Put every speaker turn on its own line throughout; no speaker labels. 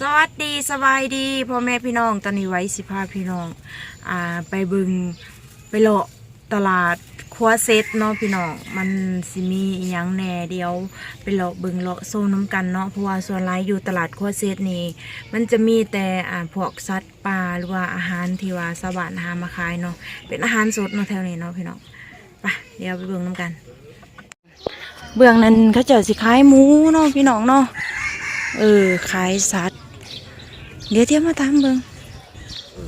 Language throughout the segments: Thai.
สวัสดีสบายดีพ่อแม่พี่น้องตอนนี้ไว้สิพาพี่น้องอ่าไปบึงไปเลาะตลาดครัวเซตเนาะพี่น้องมันสิมีอหยังแหน่เดียวไปเลาะบึงเลาะโซนน้ำกันเนาะเพราะว่าส่วนหลายอยู่ตลาดครัวเซตนี่มันจะมีแต่อ่าพวกสัตว์ป่าหรือว่าอาหารที่ว่าสวานหามาขายเนาะเป็นอาหารสดเนาะแถวนี้เนาะพี่น้องไปเดี๋ยวไปเบิ่งน้ำกัน เบื้องนั้นเขาเจะสิขายหมูเนาะพี่น้องเนาะเออขายสัตว์ เดี๋ยวเทียบมาตามเบิง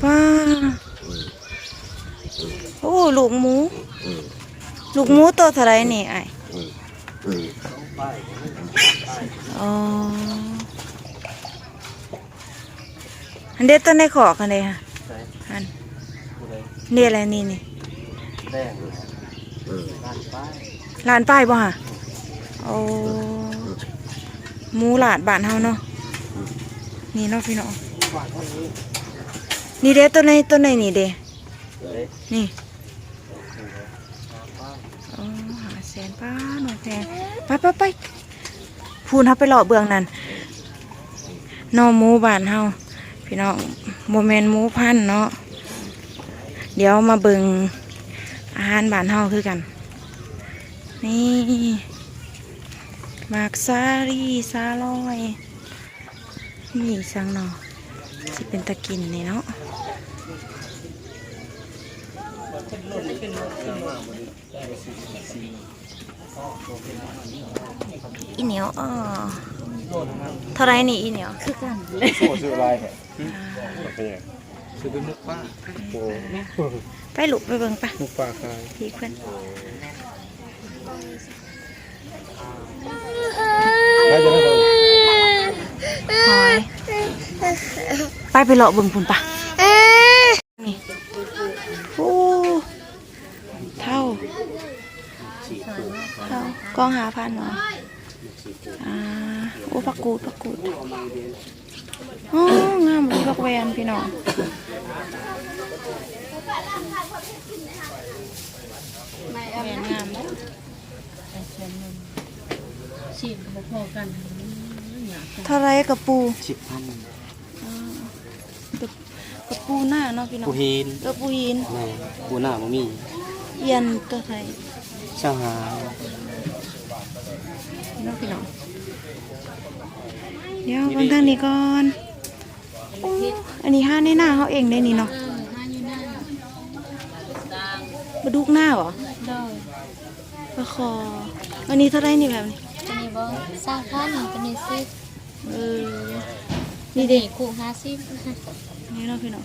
ป้าโอ้ลูกหมู ลูกหมูตัวเท่าไรนี่ไอายอ๋ออันเด็ดต้นในขอกันเลยฮะอันนี่อะไรนี่นี่
แดงร้านป้าย
ลานป้ายบ่ฮะโอ้หมูหลาดบ้านเฮาเนาะนี่เนาะพี่น้อง
วานพวกนี้
นี่เด้ต้นในต้นในนี่เด้นี่
ป้าย
อ๋อหาแสนป้าหน่อยแพงไปไปไปพูนเขาไปหล่อเบืองนั่นนอหมูบ้านเฮาพี่น้องโมเมนหมูพันเนาะเดี๋ยวมาเบิงอาหารบ้านเฮาคือกัน นี่หมากซารีซาลอยนี่สังเนาะ สิเป็นตะกินนี่เนาะอีเหนียวอ๋อเท่าไรนี่อีเหนียวคือกัน
โซ่ซื้ออะไรเนี่ยเป็นยังซื้อเป็นมุกป้าโอ้
ไปลุกไปเบิ่งปะ
มุกป้าคาย
พี่เพื่อน
แล้วจะได้เลย
หอย ไปไปเลาะเบิ่งพุ่นปะนี่โอ้เท่าเท่ากล้องหาพันเนาะอ่าโอ้ปักกูดปักกูดอ๋องามเลยปักแวนพี่น้องแวนงามเนอะ
ฉีดพอๆกัน
เท่าไรกับปู
สิบพัน
กับปูหน้าเนาะพี่น้อง
ปูหิน
กับปูหิน
แม่ปูหน้าบ่มี
เอียนตัวไทย
เช่าหา
เนาะพี่น้องเดี๋ยวเบางทางนี้ก่อนโอ้อันนี้ห้าในหน้าเขาเองได้นี่เนาะ
เออห้าอยู่หน้า
บดุกหน้าเหรอ
ดอย
ปลาคอ อันนี้เท่าไรนี่แบบนี้
อันนี้บอกสร้างพันธุ์เป็นนิสิต
เออ
นี่เด็กคู่ห้าสิบ
นี่เนาะพี่น้อง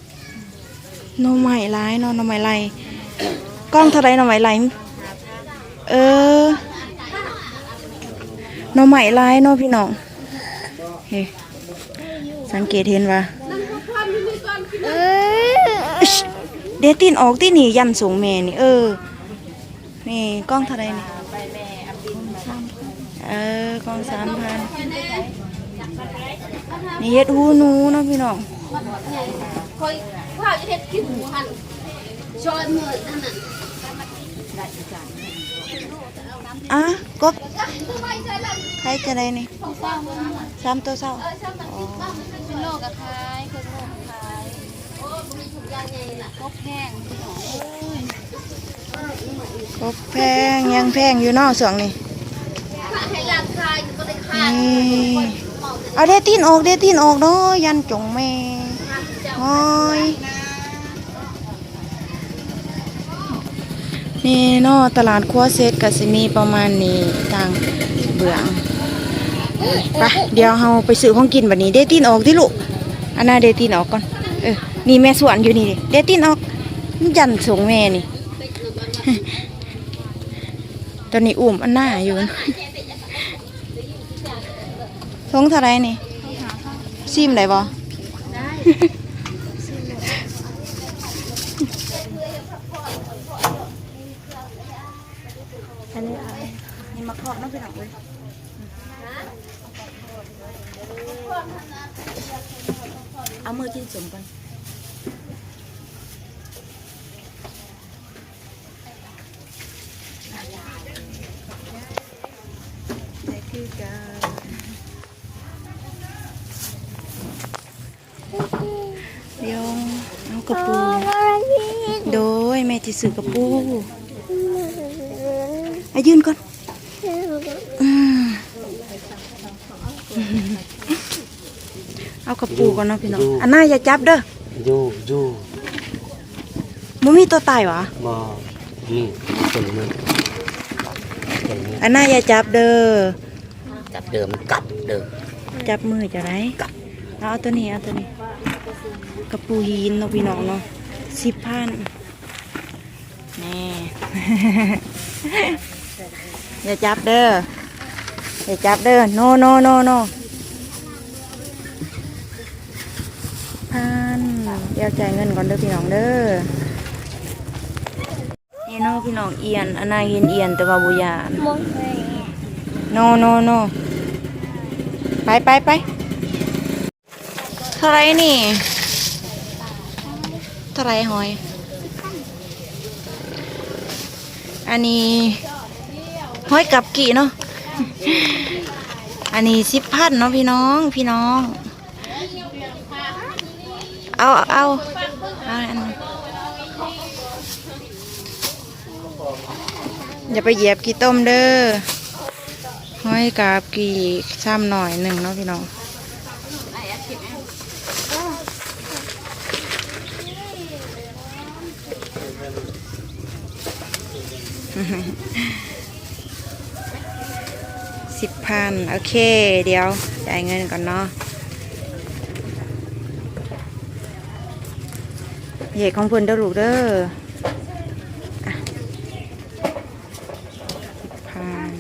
หน่อไม้ร้ายเนาะหน่อไม้ไรกล้องเท่าไรหน่อไม้ไรเออหน่อไม้ร้ายเนาะพี่น้องเฮ้สังเกตเห็นว่าอิ๊ชเดตินออกที่นี่ยันสูงแม่นี่เออ นี่กล้องเท่าไรนี่เออกล้องสามพัน นี่เฮ็ดหูหนูเนาะพี่น้อง
คอยข้าวจะเฮ็ดกินหมูหันชอยมือนั่นน่ะ
อะกบใครจะได้นี่สามตัวเศร้า
เป็นโลกกับคายคือโลกคายพกแห้งที่หอม
กบแพงยังแพงอยู่เนอกส่วงนี่
ให้ร่างกายก็ได้ค่า
นี่ เอาเดตินออกเดตินออกเนาะยันจงแม่หอยนี่เนาะตลาดครัวเซตก็สิมีประมาณนี้ทางเบื้องไปเดี๋ยวเราไปซื้อของกินบัดนี้เดตินออกที่ลูกอันน่าเดตินออกก่อนเออนี่แม่สวนอยู่นี่เดตินออกยันสูงแม่นี่ตอนนี้อุ้มอันหน้าอยู่ ทงเท่าไรนี่ซิมได้บ่อันนี้ค่ะนี่มาเคาะน้ำไปหนักเลยเอามือกินสมกันได้คือกัน กระปู โดยแม่ที่ซื้อกระปูอายืนก่อนอืมเอากระปูก่อนเนาะพี่น้องอันน่าอย่าจับเด้อ
อยู่อยู่
มันมีตัวตายวะ
บ่นี่ตัวนี้ตัวนี้
อันน่าอย่าจับเด้อ
จับเดิมกัดเดิม
จับมือจะไรเอาเอาตัวนี้เอาตัวนี้ กระปูหินเนาะพี่น้องเนาะสิบพันแน่อย่าจับเด้ออย่าจับเด้อโนโนโนโนพันเดี๋ยวจ่ายเงินก่อนเด้อพี่น้องเด้อนี่เนาะพี่น้องเอียนอันนาเห็นเอียนแต่ว่าบุยานโนโนโนไปไปไป เท่าไรนี่เท่าไรหอย อันนี้หอยกับกี่เนาะอันนี้สิบพันเนาะพี่น้องพี่น้อง เอาเอาเอาอันอย่าไปเหยียบกี่ต้มเด้อห้อยกาบกี่ซ้ำหน่อยหนึ่งเนาะพี่น้อง สิบพันโอเค เดี๋ยวจ่ายเงินก่อนเนาะเหตุของเพิ่นเด้อลูกเด้ออะสิบพัน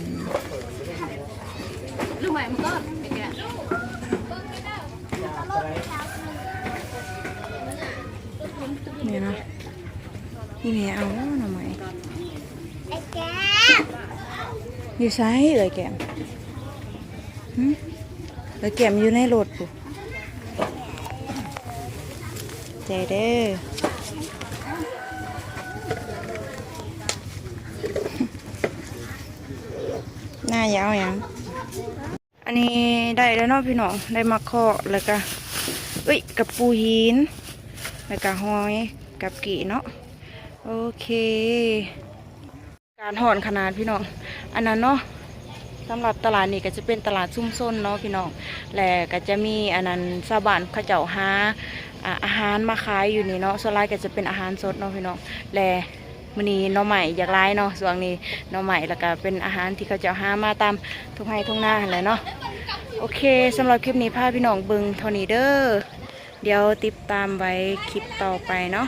ลูกใหม่มันก็ไปแกะ
นี่นะ นี่แม่เอาแล้วหน่อไม้อยู่ไซส์เลยแก้มหึเลยแก้มอยู่ในรถปุ๊ใจเด้อหน้ายาวยังอันนี้ได้แล้วเนาะพี่น้อง ได้มาเคาะแล้วก็เอ้ย กับปูหิน แล้วก็หอย กับกี่เนาะ โอเค การห่อนขนาดพี่น้อง อันนั้นเนาะสำหรับตลาดนี้ก็จะเป็นตลาดซุ่มซ่นเนาะพี่น้อง และก็จะมีอันนั้นชาวบ้านเขาเจ้าหาอาอาหารมาขายอยู่นี่เนาะส่วนรายก็จะเป็นอาหารสดเนาะพี่น้อง และมื้อนี้น้องใหม่อยากไล่เนาะส่วนนี้น้องใหม่แล้วก็เป็นอาหารที่เขาเจ้าหามาตามทุ่งไร่ทุ่งนาแหละเนาะ โอเคสำหรับคลิปนี้พาพี่น้องเบิงเท่านี้เด้อ เดี๋ยวติดตามไว้คลิปต่อไปเนาะ